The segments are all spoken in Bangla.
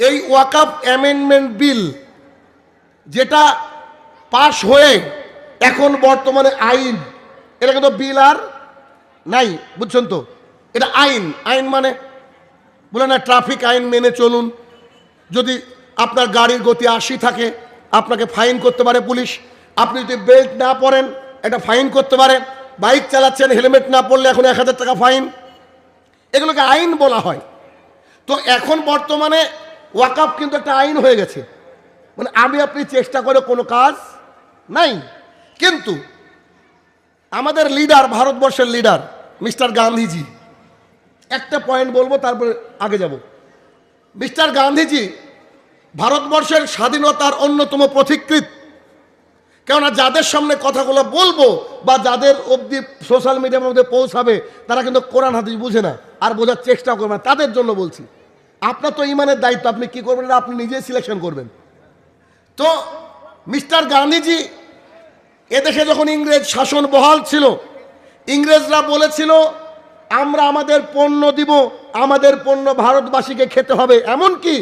এই ওয়াকাপ অ্যামেন্ডমেন্ট বিল যেটা পাশ হয়ে এখন বর্তমানে আইন এটা কিন্তু বিল আর নাই, বুঝছেন তো? এটা আইন আইন মানে বলে না, ট্রাফিক আইন মেনে চলুন। যদি আপনার গাড়ির গতি আশি থাকে, আপনাকে ফাইন করতে পারে পুলিশ। আপনি যদি বেল্ট না পরেন, এটা ফাইন করতে পারে। বাইক চালাচ্ছেন, হেলমেট না পরলে এখন এক হাজার টাকা ফাইন। এগুলোকে আইন বলা হয়। তো এখন বর্তমানে ওয়াকাপ কিন্তু একটা আইন হয়ে গেছে। মানে আমি, আপনি চেষ্টা করে কোনো কাজ নাই। কিন্তু আমাদের লিডার ভারতবর্ষের লিডার মিস্টার গান্ধীজি, একটা পয়েন্ট বলব, তারপরে আগে যাব। মিস্টার গান্ধীজি ভারতবর্ষের স্বাধীনতার অন্যতম পথিকৃত কেননা যাদের সামনে কথাগুলো বলব বা যাদের অবধি সোশ্যাল মিডিয়ার মধ্যে পৌঁছাবে, তারা কিন্তু কোরআন, হাদিস বুঝে না, আর বোঝার চেষ্টা করবে না। তাদের জন্য বলছি আপনার তো ইমানের দায়িত্ব, আপনি কি করবেন? আপনি নিজেই সিলেকশন করবেন। তো মিস্টার গান্ধীজি এদেশে যখন ইংরেজ শাসন বহাল ছিল, ইংরেজরা বলেছিল, আমরা আমাদের পণ্য দিব, আমাদের পণ্য ভারতবাসীকে খেতে হবে। এমনকি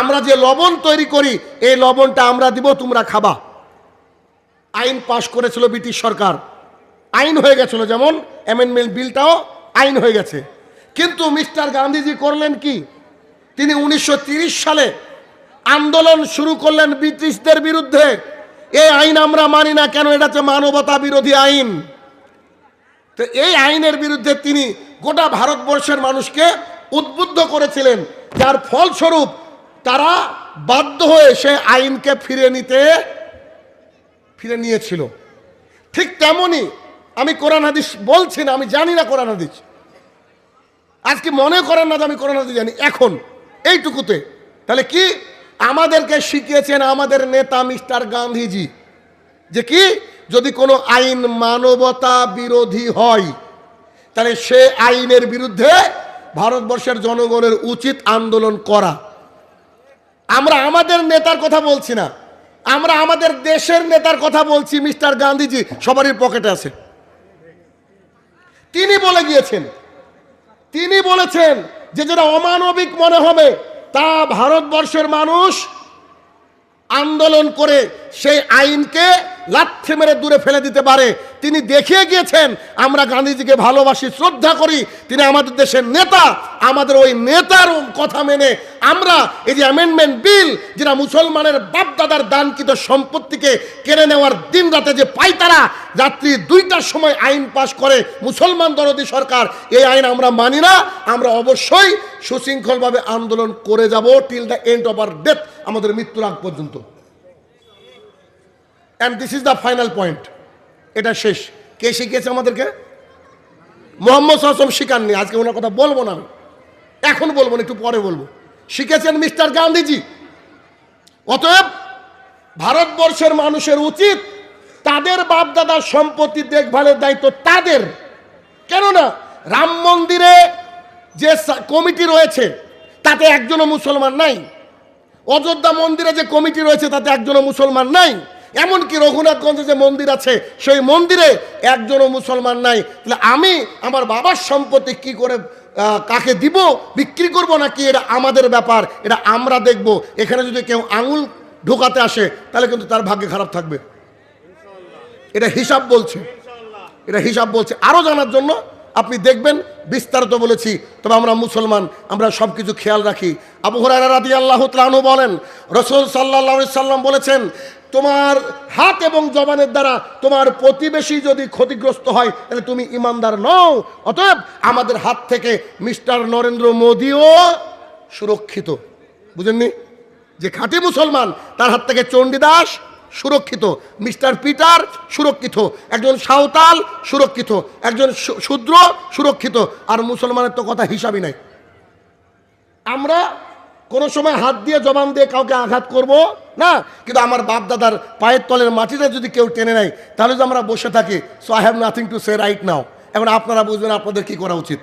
আমরা যে লবণ তৈরি করি, এই লবণটা আমরা দিব, তোমরা খাবা। আইন পাশ করেছিল ব্রিটিশ সরকার। আইন হয়ে গেছিল যেমন, অ্যামেন্ডমেন্ট বিলটাও আইন হয়ে গেছে। কিন্তু মিস্টার গান্ধীজি করলেন কি? তিনি উনিশশো সালে আন্দোলন শুরু করলেন ব্রিটিশদের বিরুদ্ধে। এই আইন আমরা মানি না কেন? এটা হচ্ছে মানবতা বিরোধী আইন। তো এই আইনের বিরুদ্ধে তিনি গোটা ভারতবর্ষের মানুষকে উদ্বুদ্ধ করেছিলেন। যার ফলস্বরূপ তারা বাধ্য হয়ে সে আইনকে ফিরে নিতে ফিরে নিয়েছিল। ঠিক তেমনই আমি কোরআন হাদিস বলছি না, আমি জানি না কোরআন হাদিস। আজকে মনে করেন না যে আমি কোরআন হাদিস জানি। এখন এইটুকুতে। তাহলে কি? আমাদেরকে শিখিয়েছেন আমাদের নেতা মিস্টার গান্ধীজি যে কি? যদি কোনো আইন মানবতা বিরোধী হয়, তাহলে সে আইনের বিরুদ্ধে ভারতবর্ষের জনগণের উচিত আন্দোলন করা। আমরা আমাদের নেতার কথা বলছি না। আমরা আমাদের দেশের নেতার কথা বলছি, মিস্টার গান্ধীজি সবারই পকেটে আছে। তিনি বলে গিয়েছেন, তিনি বলেছেন যে যেটা অমানবিক মনে হবে তা ভারতবর্ষের মানুষ আন্দোলন করে সেই আইনকে লাথি মেরে দূরে ফেলে দিতে পারে। তিনি দেখিয়ে গিয়েছেন, আমরা গান্ধীজিকে ভালোবাসি, শ্রদ্ধা করি। তিনি আমাদের দেশের নেতা, আমাদের ওই নেতার কথা মেনে আমরা এই যে অ্যামেন্ডমেন্ট বিল যেটা মুসলমানের বাপদাদার দানকৃত সম্পত্তিকে কেড়ে নেওয়ার দিন রাতে যে পাই তারা রাত্রি দুইটার সময় আইন পাশ করে মুসলমান দরদি সরকার, এই আইন আমরা মানি না। আমরা অবশ্যই সুশৃঙ্খলভাবে আন্দোলন করে যাব till the end of our death আমাদের মৃত্যুর আগ পর্যন্ত। And this is the final point এটা শেষ। কে শিখিয়েছে আমাদেরকে? মোহাম্মদ আসম শিকাননি আজকে ওনার কথা বলব না আমি। এখন বলব না, একটু পরে বলব। শিখেছেন মিস্টার গান্ধীজি। অতএব ভারতবর্ষের মানুষের উচিত তাদের বাপদাদার সম্পত্তি দেখভালের দায়িত্ব তাদের। কেননা রাম মন্দিরে যে কমিটি রয়েছে, তাতে একজনও মুসলমান নাই। অযোধ্যা মন্দিরে যে কমিটি রয়েছে, তাতে একজনও মুসলমান নাই। এমনকি রঘুনাথগঞ্জে যে মন্দির আছে, সেই মন্দিরে একজনও মুসলমান নাই। তাহলে আমি আমার বাবার সম্পত্তি কি করে কাকে দিব, বিক্রি করব নাকি এটা আমাদের ব্যাপার, এটা আমরা দেখব। এখানে যদি কেউ আঙুল ঢোকাতে আসে, তাহলে কিন্তু তার ভাগ্যে খারাপ থাকবে। এটা হিসাব বলছে। এটা হিসাব বলছে। আরও জানার জন্য আপনি দেখবেন, বিস্তারিত বলেছি, তবে আমরা মুসলমান, আমরা সব কিছু খেয়াল রাখি। আবু হরারা রাদি আল্লাহ তালু বলেন, রসুল সাল্লাহ সাল্লাম বলেছেন, তোমার হাত এবং জবানের দ্বারা তোমার প্রতিবেশী যদি ক্ষতিগ্রস্ত হয়, তাহলে তুমি ইমানদার নও। অতএব আমাদের হাত থেকে মিস্টার নরেন্দ্র মোদীও সুরক্ষিত। বুঝেননি? যে খাঁটি মুসলমান, তার হাত থেকে চণ্ডীদাস সুরক্ষিত। মিস্টার পিটার সুরক্ষিত। একজন সাঁওতাল সুরক্ষিত। একজন শূদ্র সুরক্ষিত। আর মুসলমানের তো কথা হিসাবই নাই। আমরা কোনো সময় হাত দিয়ে জবান দিয়ে কাউকে আঘাত করব? না। কিন্তু আমার বাপ দাদার পায়ের তলের মাটিটা যদি কেউ টেনে নেয়, তাহলে যদি আমরা বসে থাকি। So I have nothing to say right now এখন আপনারা বুঝবেন আপনাদের কি করা উচিত।